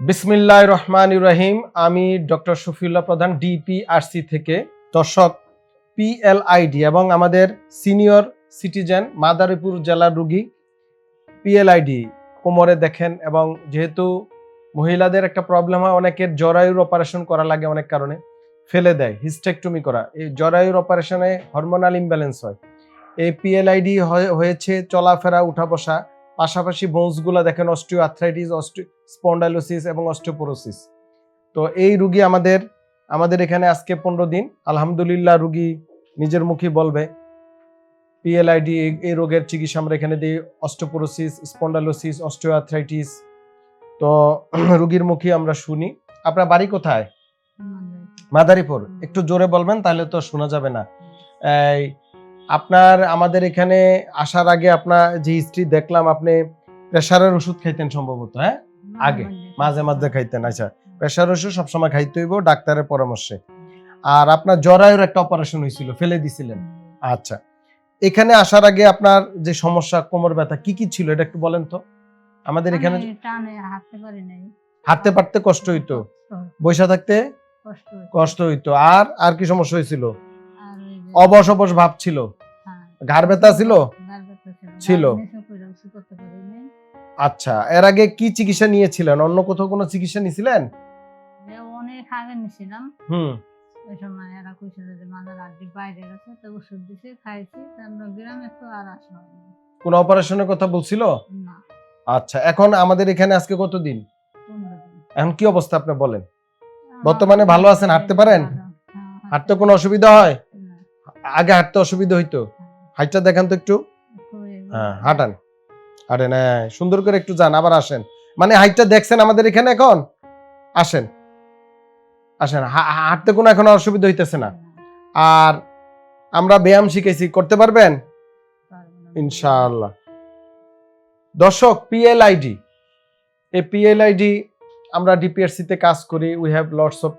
বিসমিল্লাহ রহমান রহিম আমি ডক্টর শফিউল্লাহ প্রধান ডিপিআরসি থেকে দর্শক পিএলআইডি এবং আমাদের সিনিয়র সিটিজেন, মাদারীপুর জেলার রুগী পিএলআইডি কোমরে দেখেন এবং যেহেতু মহিলাদের একটা প্রবলেম হয়, অনেকের জরায়ুর অপারেশন করা লাগে অনেক কারণে, ফেলে দেয় হিস্টেকটমি করা। এই জরায়ুর অপারেশনে হরমোনাল ইমব্যালেন্স হয়। এই পিএলআইডি হয়েছে চলাফেরা উঠা বসা পাশাপাশি বোনসগুলো দেখেন অস্টিও আর্থ্রাইটিস অস্টিও স্পন্ডাইলোসিস এবং অস্টিওপোরোসিস। তো এই রুগী আমাদের আমাদের এখানে আজকে পনেরো দিন। আলহামদুলিল্লাহ রুগী নিজের মুখে বলবে পিএলআইডি এই রোগের চিকিৎসা আমরা এখানে দিই অস্টিওপোরোসিস স্পন্ডালোসিস অস্টিও আর্থ্রাইটিস তো রুগীর মুখে আমরা শুনি। আপনার বাড়ি কোথায়? মাদারীপুর। একটু জোরে বলবেন তাহলে তো শোনা যাবে না। এই আপনার আমাদের এখানে আসার আগে আপনার যে হিস্ট্রি দেখলাম আপনি প্রেশারের ওষুধ খাইতেন সম্ভবত হ্যাঁ? আগে, মাঝে। মাঝে খাইতেন আচ্ছা। প্রেশার ওষুধ সবসময় খাইতে হইব ডাক্তারের পরামর্শে। আর আপনার জরায়ুর একটা অপারেশন হয়েছিল ফেলে দিছিলেন। আচ্ছা এখানে আসার আগে আপনার যে সমস্যা কোমর ব্যথা কি কি ছিল? এটা একটু বলেন তো। আমাদের এখানে হাঁটতে পারি নাই। হাঁটতে পারতে কষ্ট হইতো? বৈশা থাকতে? কষ্ট হইতো। আর আর কি সমস্যা হয়েছিল অবশ অবশ ভাব ছিল? ঘাড় ব্যথা ছিল? ছিল। আচ্ছা এর আগে কি চিকিৎসা নিয়েছিলেন? অন্য কোথাও কোনো চিকিৎসা নিয়েছিলেন অনেক আগে নিছিলাম। হুম। ওই সময় এরা কইছিল যে মাথার আড্ডি বাইরে গেছে তো ওষুধ দিছে খাইছি। আমরা গ্রামে তো আর আসা হয়নি কোন অপারেশনের কথা বলছিল? না। আচ্ছা এখন আমাদের এখানে আজকে কত দিন? পনেরো দিন। এখন কি অবস্থা আপনি বলেন? বর্তমানে ভালো আছেন? হাঁটতে পারেন? হ্যাঁ, হাঁটতে কোনো অসুবিধা হয়? আগে হাঁটতে অসুবিধা হইতো? হাইটটা দেখান তো একটু। হ্যাঁ। হাঁটান। হাঁটেন হ্যাঁ সুন্দর করে একটু যান আবার আসেন। মানে হাইটটা দেখছেন আমাদের এখানে এখন? আসেন। আসেন হাঁটতে কোনো এখন অসুবিধা হইতেছে না। আর আমরা ব্যায়াম শিখেছি করতে পারবেন? পারব না। ইনশাআল্লাহ। দর্শক পিএলআইডি এই পিএলআইডি আমরা ডিপিআরসি তে কাজ করি। উই হ্যাভ লটস অফ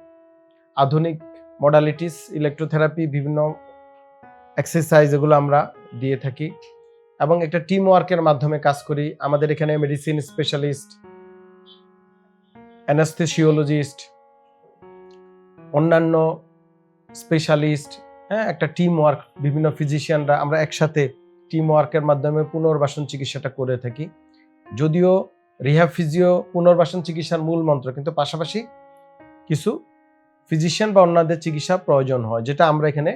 আধুনিক মডালিটিস ইলেকট্রোথেরাপি বিভিন্ন এক্সারসাইজ এগুলো আমরা দিয়ে থাকি এবং একটা টিম ওয়ার্কের মাধ্যমে কাজ করি। আমাদের এখানে মেডিসিন স্পেশালিস্ট অ্যানাস্থেসিওলজিস্ট অন্যান্য স্পেশালিস্ট হ্যাঁ একটা টিম ওয়ার্ক বিভিন্ন ফিজিশিয়ানরা আমরা একসাথে টিম ওয়ার্কের মাধ্যমে পুনর্বাসন চিকিৎসাটা করে থাকি। যদিও রিহ্যাব ফিজিও পুনর্বাসন চিকিৎসার মূল মন্ত্র, কিন্তু পাশাপাশি কিছু ফিজিশিয়ান বা অন্যদের চিকিৎসা প্রয়োজন হয়, যেটা আমরা এখানে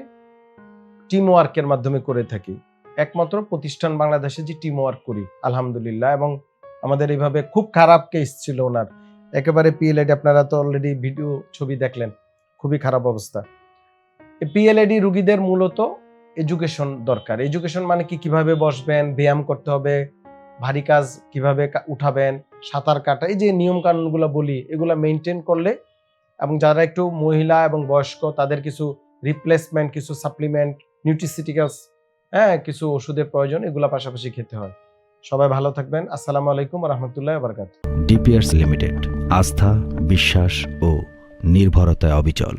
টিম ওয়ার্কের মাধ্যমে করে থাকি। একমাত্র প্রতিষ্ঠান বাংলাদেশে যে টিম ওয়ার্ক করি, আলহামদুলিল্লাহ, এবং আমাদের এইভাবে খুব খারাপ কেস ছিল ওনার। একেবারে পিএলআইডি আপনারা তো অলরেডি ভিডিও ছবি দেখলেন, খুবই খারাপ অবস্থা। পিএলএডি রুগীদের মূলত এডুকেশন দরকার। এডুকেশন মানে কি, কীভাবে বসবেন, ব্যায়াম করতে হবে, ভারী কাজ কীভাবে উঠাবেন, সাঁতার কাটা, এই যে নিয়ম কানুনগুলো বলি, এগুলো মেনটেন করলে এবং যারা একটু মহিলা এবং বয়স্ক, তাদের কিছু রিপ্লেসমেন্ট কিছু সাপ্লিমেন্ট নিউট্রিসিটিক্যালস হ্যাঁ কিছু ওষুধের প্রয়োজন, এগুলো পাশাপাশি খেতে হয়। সবাই ভালো থাকবেন। আসসালামু আলাইকুম রহমতুল্লাহ বরকাত ডিপিআরস লিমিটেড আস্থা, বিশ্বাস ও নির্ভরতায় অবিচল।